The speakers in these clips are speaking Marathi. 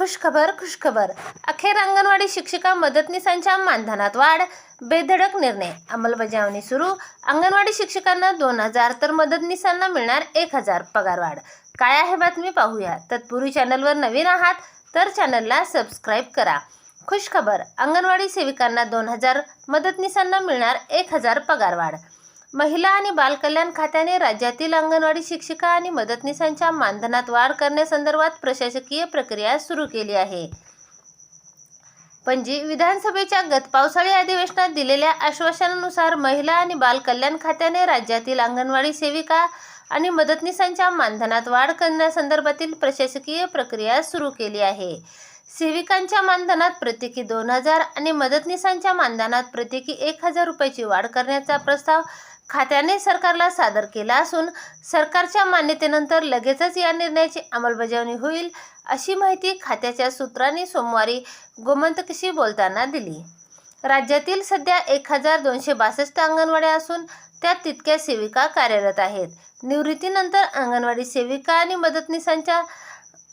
खुशखबर खुशखबर. अखेर अंगणवाडी शिक्षिका मदतनीसांच्या मानधनात वाढ बेधडक निर्णय. अंमलबजावणी सुरू. अंगणवाडी शिक्षकांना दोन हजार तर मदतनीसांना मिळणार एक हजार पगारवाढ काय आहे बातमी पाहूया. तत्पूर्वी चॅनलवर नवीन आहात तर चॅनलला सबस्क्राईब करा. खुशखबर. अंगणवाडी सेविकांना दोन हजार मदतनीसांना मिळणार एक हजार पगारवाढ महिला आणि बालकल्याण खात्याने राज्यातील अंगणवाडी शिक्षिका आणि मदतनीसांच्या मानधनात वाढ करण्यासंदर्भात प्रशासकीय प्रक्रिया सुरू केली आहे. पणजी विधानसभेच्या गत पावसाळी अधिवेशनात दिलेल्या आश्वासनानुसार महिला आणि बालकल्याण खात्याने राज्यातील अंगणवाडी सेविका आणि मदतनीसांच्या मानधनात वाढ करण्यासंदर्भातील प्रशासकीय प्रक्रिया सुरू केली आहे. सेविकांच्या मानधनात प्रत्येकी दोन हजार आणि मदतनीसांच्या मानधनात प्रत्येकी एक हजार रुपयाची वाढ करण्याचा प्रस्ताव खात्याने सरकारला सादर केला असून सरकारच्या मान्यतेनंतर लगेचच या निर्णयाची अंमलबजावणी होईल अशी माहिती खात्याच्या सूत्रांनी सोमवारी गोमंतकशी बोलताना दिली. राज्यातील सध्या एक हजार दोनशे बासष्ट अंगणवाड्या असून त्यात तितक्या सेविका कार्यरत आहेत. निवृत्तीनंतर अंगणवाडी सेविका आणि मदतनीसांच्या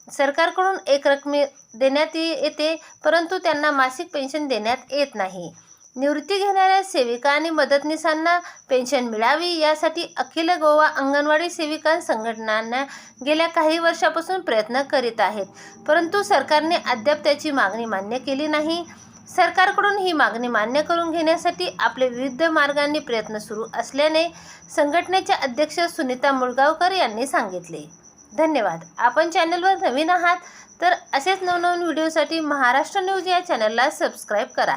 सरकारकडून एक रकमी देण्यात येते परंतु त्यांना मासिक पेन्शन देण्यात येत नाही. निवृत्ती घेणाऱ्या सेविका आणि मदतनीसांना पेन्शन मिळावी यासाठी अखिल गोवा अंगणवाडी सेविका संघटनांना गेल्या काही वर्षापासून प्रयत्न करीत आहेत. परंतु सरकारने अद्याप त्याची मागणी मान्य केली नाही. सरकारकडून ही मागणी मान्य करून घेण्यासाठी आपले विविध मार्गांनी प्रयत्न सुरू असल्याने संघटनेचे अध्यक्ष सुनीता मुळगावकर यांनी सांगितले. धन्यवाद. आपण चॅनलवर नवीन आहात तर असेच नवनवीन व्हिडिओसाठी महाराष्ट्र न्यूज या चॅनलला सबस्क्राईब करा.